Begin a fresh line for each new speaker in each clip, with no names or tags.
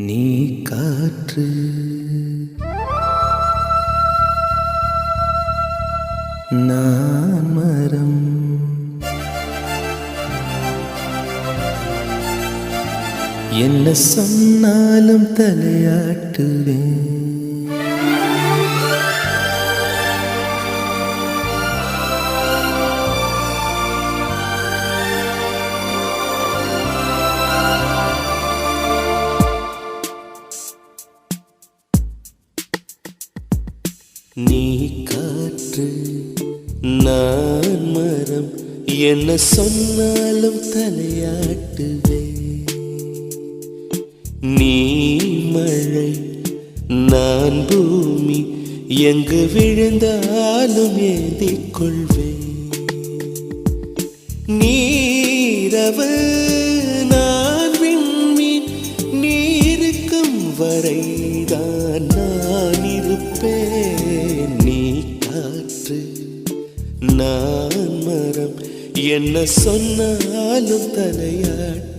நீ காற்று. நான் மரம். என்ன சொன்னாலும் தலையாட்டுவேன். நீ காற்று நான் மரம் என்ன சொன்னாலும் தலையாட்டுவே. நீ மழை நான் பூமி எங்கு விழுந்தாலும் ஏந்திக் கொள்வேன் நீரவு நான் விண்மீன் நீருக்கும் வரை நான் மரம். என்ன சொன்னாலும் தலையாட்டுவேன்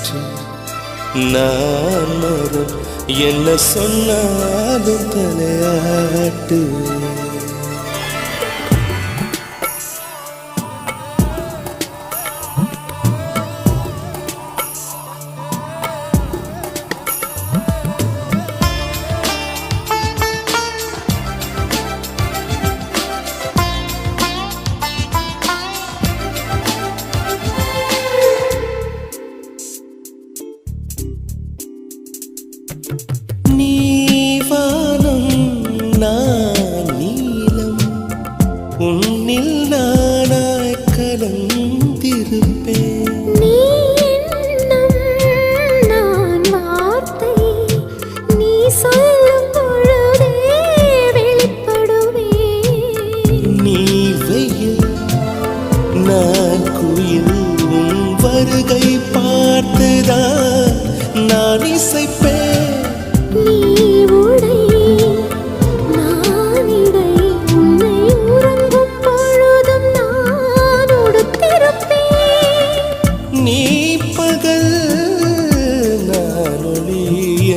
காற்று நான் மரம் என்ன சொன்னாலும் தலையாட்டு. உன்னில் நானாய் கலந்திருப்பேன்.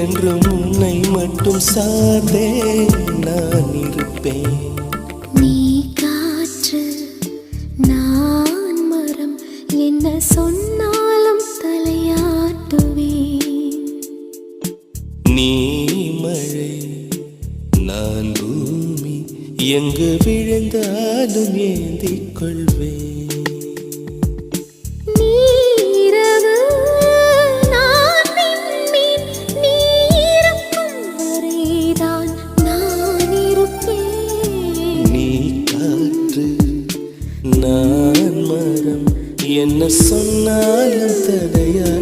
என்றும் உன்னை மட்டும் சார்ந்தே நான் இருப்பேன்.
நீ காற்று நான் மரம் என்ன சொன்னாலும் தலையாட்டுவேன்.
நீ மழை நான் பூமி எங்கு விழுந்தாலும் ஏந்திக் கொள்வேன். என்ன சொன்னாலும் தடையா